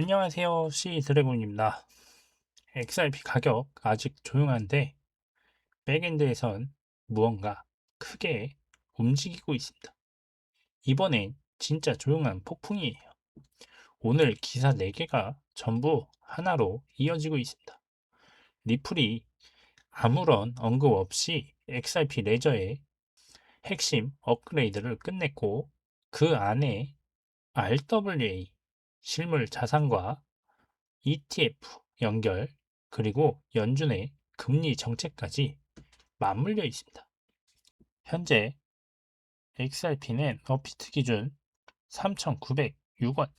안녕하세요. C 드래곤입니다. XRP 가격 아직 조용한데 백엔드에선 무언가 크게 움직이고 있습니다. 이번엔 진짜 조용한 폭풍이에요. 오늘 기사 4개가 전부 하나로 이어지고 있습니다. 리플이 아무런 언급 없이 XRP 레저의 핵심 업그레이드를 끝냈고 그 안에 RWA 실물 자산과 ETF 연결 그리고 연준의 금리 정책까지 맞물려 있습니다. 현재 XRP는 어피트 기준 3,906원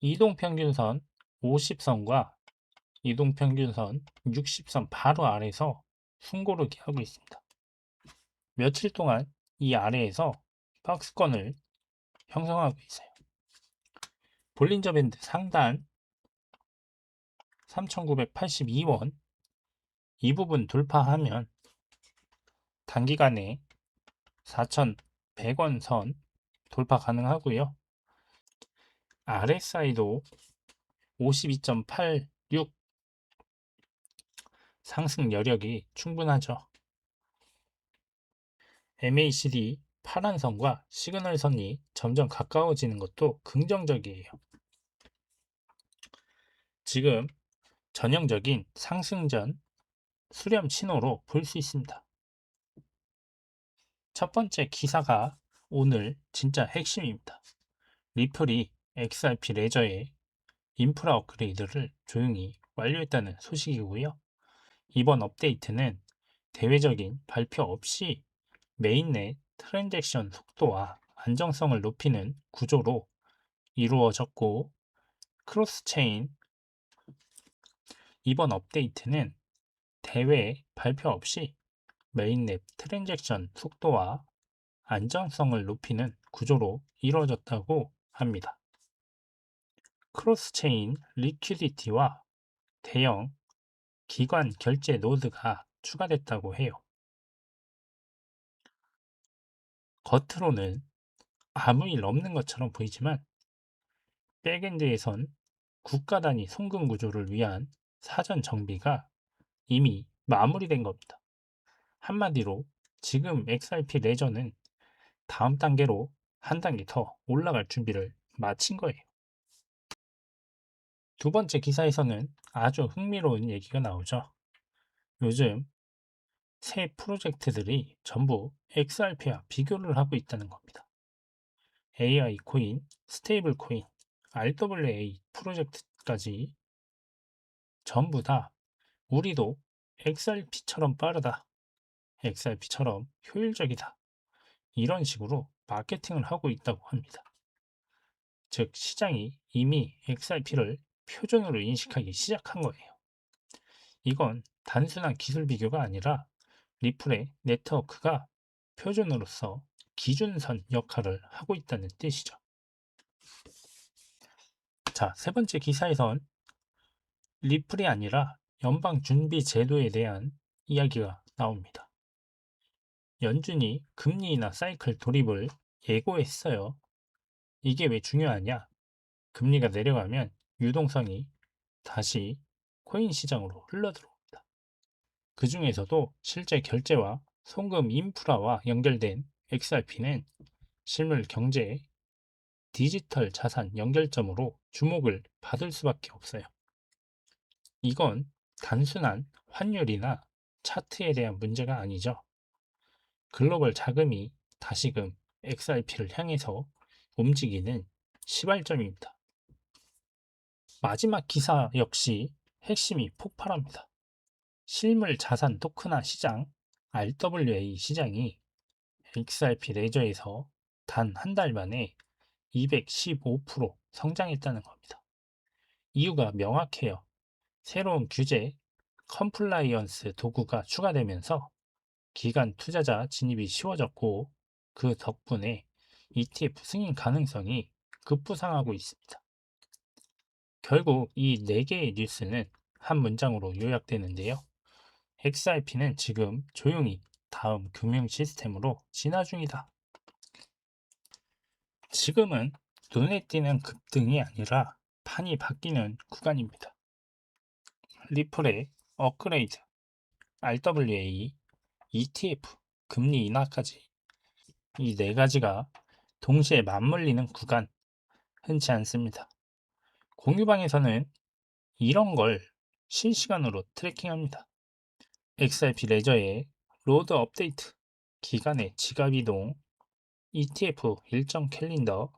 이동평균선 50선과 이동평균선 60선 바로 아래에서 숨고르기 하고 있습니다. 며칠 동안 이 아래에서 박스권을 형성하고 있어요. 볼린저 밴드 상단 3,982원 이 부분 돌파하면 단기간에 4,100원 선 돌파 가능하고요. RSI도 52.86 상승 여력이 충분하죠. MACD 파란 선과 시그널 선이 점점 가까워지는 것도 긍정적이에요. 지금 전형적인 상승전 수렴 신호로 볼 수 있습니다. 첫 번째 기사가 오늘 진짜 핵심입니다. 리플이 XRP 레저의 인프라 업그레이드를 조용히 완료했다는 소식이고요. 이번 업데이트는 대외적인 발표 없이 메인넷 트랜잭션 속도와 안정성을 높이는 구조로 이루어졌고 크로스체인 이번 업데이트는 대외 발표 없이 메인넷 트랜잭션 속도와 안정성을 높이는 구조로 이루어졌다고 합니다. 크로스체인 리퀴디티와 대형 기관 결제 노드가 추가됐다고 해요. 겉으로는 아무 일 없는 것처럼 보이지만 백엔드에선 국가 단위 송금 구조를 위한 사전 정비가 이미 마무리된 겁니다. 한마디로 지금 XRP 레저는 다음 단계로 한 단계 더 올라갈 준비를 마친 거예요. 두 번째 기사에서는 아주 흥미로운 얘기가 나오죠. 요즘 새 프로젝트들이 전부 XRP와 비교를 하고 있다는 겁니다. AI 코인, 스테이블 코인, RWA 프로젝트까지 전부 다 우리도 XRP처럼 빠르다. XRP처럼 효율적이다. 이런 식으로 마케팅을 하고 있다고 합니다. 즉, 시장이 이미 XRP를 표준으로 인식하기 시작한 거예요. 이건 단순한 기술 비교가 아니라 리플의 네트워크가 표준으로서 기준선 역할을 하고 있다는 뜻이죠. 자, 세 번째 기사에선 리플이 아니라 연방준비제도에 대한 이야기가 나옵니다. 연준이 금리 인하 사이클 돌입을 예고했어요. 이게 왜 중요하냐? 금리가 내려가면 유동성이 다시 코인 시장으로 흘러들어옵니다. 그 중에서도 실제 결제와 송금 인프라와 연결된 XRP는 실물 경제의 디지털 자산 연결점으로 주목을 받을 수밖에 없어요. 이건 단순한 환율이나 차트에 대한 문제가 아니죠. 글로벌 자금이 다시금 XRP를 향해서 움직이는 시발점입니다. 마지막 기사 역시 핵심이 폭발합니다. 실물 자산 토크나 시장 RWA 시장이 XRP 레저에서 단 한 달 만에 215% 성장했다는 겁니다. 이유가 명확해요. 새로운 규제, 컴플라이언스 도구가 추가되면서 기간 투자자 진입이 쉬워졌고 그 덕분에 ETF 승인 가능성이 급부상하고 있습니다. 결국 이 4개의 뉴스는 한 문장으로 요약되는데요. XRP는 지금 조용히 다음 금융 시스템으로 진화 중이다. 지금은 눈에 띄는 급등이 아니라 판이 바뀌는 구간입니다. 리플의 업그레이드, RWA, ETF, 금리 인하까지 이 네 가지가 동시에 맞물리는 구간 흔치 않습니다. 공유방에서는 이런 걸 실시간으로 트래킹합니다. XRP 레저의 로드 업데이트, 기간의 지갑 이동, ETF 일정 캘린더,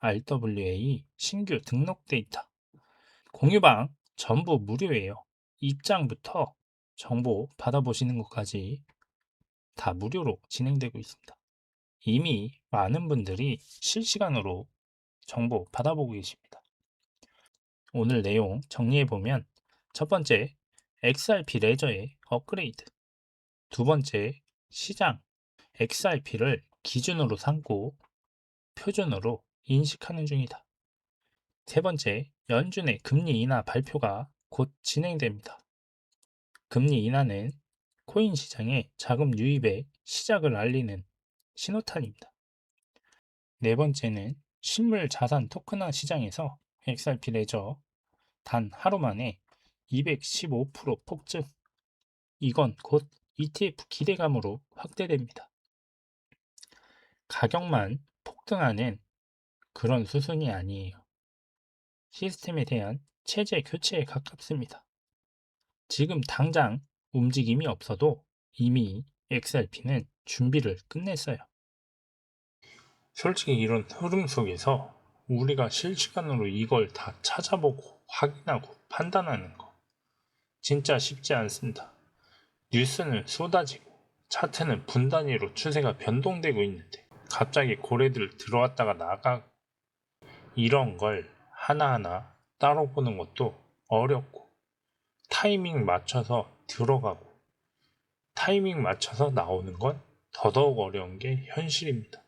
RWA 신규 등록 데이터. 공유방 전부 무료예요. 입장부터 정보 받아보시는 것까지 다 무료로 진행되고 있습니다. 이미 많은 분들이 실시간으로 정보 받아보고 계십니다. 오늘 내용 정리해보면 첫 번째, XRP 레저의 업그레이드. 두 번째, 시장 XRP를 기준으로 삼고 표준으로 인식하는 중이다. 세 번째, 연준의 금리 인하 발표가 곧 진행됩니다. 금리 인하는 코인 시장의 자금 유입의 시작을 알리는 신호탄입니다. 네 번째는 실물 자산 토큰화 시장에서 XRP 레저 단 하루 만에 215% 폭증. 이건 곧 ETF 기대감으로 확대됩니다. 가격만 폭등하는 그런 수순이 아니에요. 시스템에 대한 체제 교체에 가깝습니다. 지금 당장 움직임이 없어도 이미 XRP는 준비를 끝냈어요. 솔직히 이런 흐름 속에서 우리가 실시간으로 이걸 다 찾아보고 확인하고 판단하는 거 진짜 쉽지 않습니다. 뉴스는 쏟아지고 차트는 분 단위로 추세가 변동되고 있는데 갑자기 고래들 들어왔다가 나가 이런 걸 하나하나 따로 보는 것도 어렵고 타이밍 맞춰서 들어가고 타이밍 맞춰서 나오는 건 더더욱 어려운 게 현실입니다.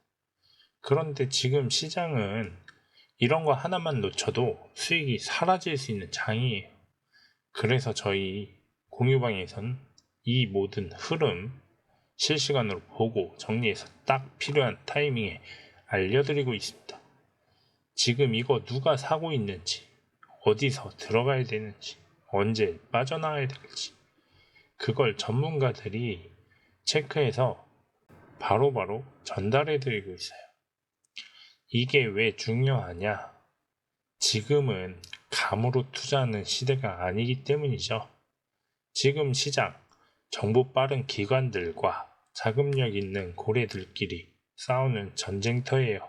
그런데 지금 시장은 이런 거 하나만 놓쳐도 수익이 사라질 수 있는 장이에요. 그래서 저희 공유방에선 이 모든 흐름 실시간으로 보고 정리해서 딱 필요한 타이밍에 알려드리고 있습니다. 지금 이거 누가 사고 있는지, 어디서 들어가야 되는지, 언제 빠져나와야 될지, 그걸 전문가들이 체크해서 바로바로 전달해드리고 있어요. 이게 왜 중요하냐? 지금은 감으로 투자하는 시대가 아니기 때문이죠. 지금 시장, 정보 빠른 기관들과 자금력 있는 고래들끼리 싸우는 전쟁터예요.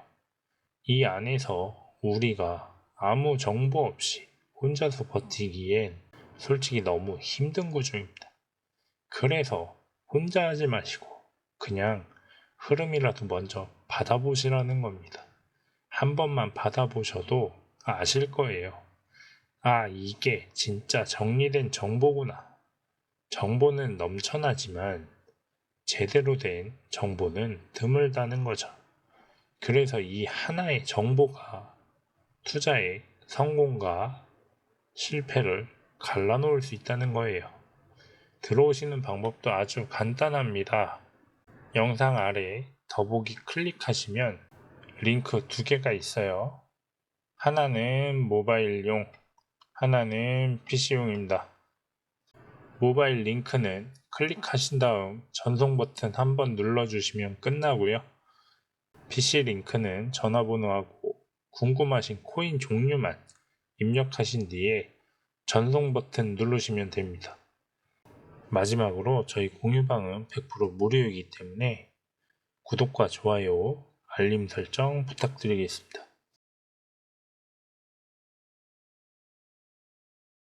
이 안에서 우리가 아무 정보 없이 혼자서 버티기엔 솔직히 너무 힘든 구조입니다. 그래서 혼자 하지 마시고 그냥 흐름이라도 먼저 받아보시라는 겁니다. 한 번만 받아보셔도 아실 거예요. 아, 이게 진짜 정리된 정보구나. 정보는 넘쳐나지만 제대로 된 정보는 드물다는 거죠. 그래서 이 하나의 정보가 투자의 성공과 실패를 갈라놓을 수 있다는 거예요. 들어오시는 방법도 아주 간단합니다. 영상 아래 더보기 클릭하시면 링크 두 개가 있어요. 하나는 모바일용, 하나는 PC용입니다. 모바일 링크는 클릭하신 다음 전송 버튼 한 번 눌러주시면 끝나고요. PC 링크는 전화번호하고 궁금하신 코인 종류만 입력하신 뒤에 전송 버튼 누르시면 됩니다. 마지막으로 저희 공유방은 100% 무료이기 때문에 구독과 좋아요, 알림 설정 부탁드리겠습니다.